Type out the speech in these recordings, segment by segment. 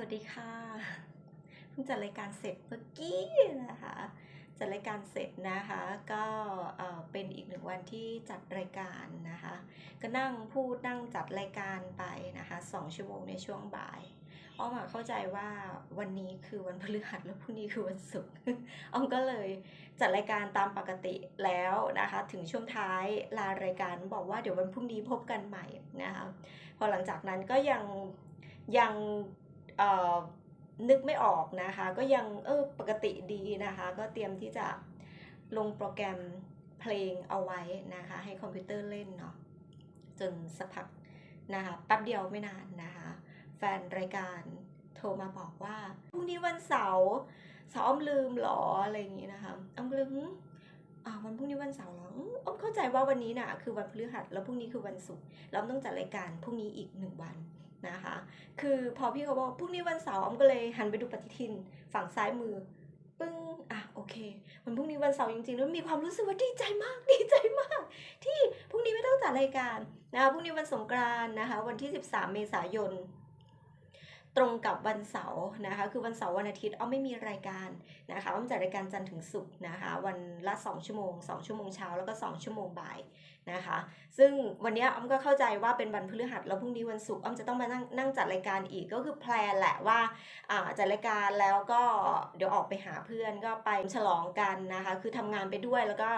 วัสดีค่ะเพิ่งจัดรายการเสร็จเมื่อกี้นะคะจัดรายการเสร็จนะคะก็เอ่อเป็นอีกหนึ่งวันที่จัดรายการนะคะก็นั่งพูดนั่งจัดรายการไปนะคะสองชั่วโมงในช่วงบ่ายอ้อมเข้าใจว่าวันนี้คือวันพฤหัสแล้วพรุ่งนี้คือวันศุกร์อ้อมก็เลยจัดรายการตามปกติแล้วนะคะถึงช่วงท้ายลารายการบอกว่าเดี๋ยววันพรุ่งนี้พบกันใหม่นะคะพอหลังจากนั้นก็ยังยัง นึกไม่ออกนะคะ ก็ยังเออปกติดีนะคะ ก็เตรียมที่จะลงโปรแกรมเพลงเอาไว้นะคะ ให้คอมพิวเตอร์เล่นเนาะจนสักพักนะคะแป๊บเดียวไม่นานนะคะ แฟนรายการโทรมาบอกว่าพรุ่งนี้วันเสาร์สาวอ้อมลืมหรออะไรอย่างงี้นะคะอ้อมก็เลยหืมอ่าวันพรุ่งนี้วันเสาร์เหรออืมอ้อมเข้าใจว่าวันนี้น่ะคือวันพฤหัสแล้วพรุ่งนี้คือวันศุกร์แล้วต้องจัดรายการพรุ่งนี้อีกหนึ่งวัน นะคะ คือพอพี่เขาบอกพรุ่งนี้วันเสาร์ออมก็เลยหันไปดูปฏิทินฝั่งซ้ายมือปึ้งอะโอเควันพรุ่งนี้วันเสาร์จริงๆแล้วมีความรู้สึกว่าดีใจมากดีใจมาก ที่พรุ่งนี้ไม่ต้องจัดรายการนะคะพรุ่งนี้วันสงกรานต์นะคะ วันที่ 13 เมษายน ตรงกับวันเสาร์นะคะ คือวันเสาร์วันอาทิตย์อ้อมไม่มีรายการนะคะอ้อมจัดรายการจันทร์ถึงศุกร์นะคะ วันละ 2 ชั่วโมง 2 ชั่วโมงเช้าแล้วก็ 2 ชั่วโมงบ่ายนะคะ ซึ่งวันเนี้ยอ้อมก็เข้าใจว่าเป็นวันพฤหัสแล้วพรุ่งนี้วันศุกร์อ้อมจะต้องมานั่งนั่งจัดรายการอีกก็คือแพลนแหละว่าอ่าจัดรายการแล้วก็เดี๋ยวออกไปหาเพื่อนก็ไปฉลองกันนะคะ คือทำงานไปด้วยแล้วก็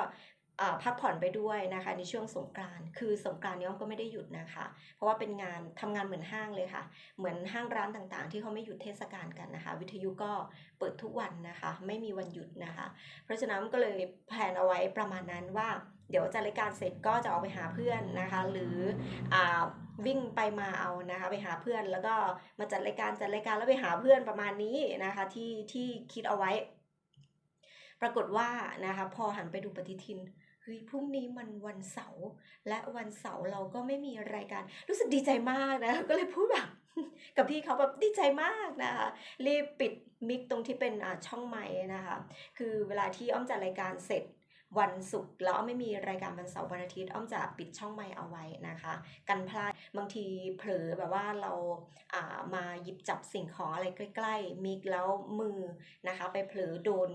พักผ่อนไปด้วยนะคะในช่วงสงกรานต์คือสงกรานต์นี้อมก็ไม่ได้หยุดนะคะ เพราะว่าเป็นงานทำงานเหมือนห้างเลยค่ะ เหมือนห้างร้านต่างๆ ที่เขาไม่หยุดเทศกาลกันนะคะ วิทยุก็เปิดทุกวันนะคะ ไม่มีวันหยุดนะคะ เพราะฉะนั้นก็เลยแพลนเอาไว้ประมาณนั้นว่า เดี๋ยวจัดรายการเสร็จก็จะออกไปหาเพื่อนนะคะ หรืออ่าวิ่งไปมาเอานะคะ ไปหาเพื่อนแล้วก็มาจัดรายการจัดรายการแล้วไปหาเพื่อนประมาณนี้นะคะ ที่ที่คิดเอาไว้ ปรากฏว่านะคะ พอหันไปดูปฏิทิน ฮ้ยพรุ่งนี้มันวันเสาร์และวันเสาร์เราก็ไม่มีรายการ รู้สึกดีใจมากนะก็เลยพูดแบบกับพี่เขาแบบดีใจมากนะคะรีบปิดมิกตรงที่เป็นอ่าช่องไม้นะคะ คือเวลาที่อ้อมจัดรายการเสร็จวันศุกร์แล้วอ้อมไม่มีรายการวันเสาร์วันอาทิตย์อ้อมจะปิดช่องไม้เอาไว้นะคะ กันพลาดบางทีเผลอแบบว่าเราอ่ามาหยิบจับสิ่งของอะไรใกล้ ๆมิกแล้วมือนะคะ ไปเผลอโดน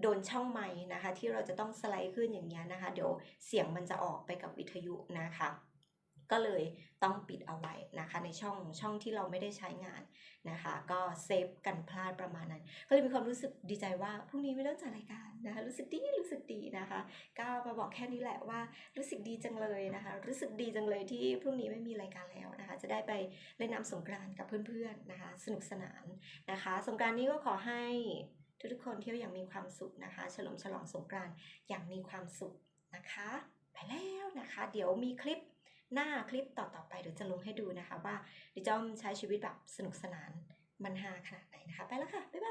โดนช่องไม้นะคะ ที่เราจะต้องสไลด์ขึ้นอย่างเงี้ยนะคะ เดี๋ยวเสียงมันจะออกไปกับวิทยุนะคะ ก็เลยต้องปิดเอาไว้นะคะ ในช่องช่องที่เราไม่ได้ใช้งานนะคะ ก็เซฟกันพลาดประมาณนั้น ก็เลยมีความรู้สึกดีใจว่าพรุ่งนี้ไม่ต้องจัดรายการนะคะรู้สึกดีรู้สึกดีนะคะ ก็มาบอกแค่นี้แหละว่ารู้สึกดีจังเลยนะคะ รู้สึกดีจังเลยที่พรุ่งนี้ไม่มีรายการแล้วนะคะ จะได้ไปเล่นน้ำสงกรานต์กับเพื่อนๆนะคะ สนุกสนานนะคะ สงกรานต์นี้ก็ขอให้ ทุกๆคนเที่ยวอย่างมีความสุขนะคะ เฉลิมฉลองสงกรานต์อย่างมีความสุขนะคะ ไปแล้วนะคะ เดี๋ยวมีคลิปหน้าคลิปต่อๆไปเดี๋ยวจะลงให้ดูนะคะ ว่าดิจอมใช้ชีวิตแบบสนุกสนานมันฮาขนาดไหนนะคะ ไปแล้วค่ะ บ๊ายบาย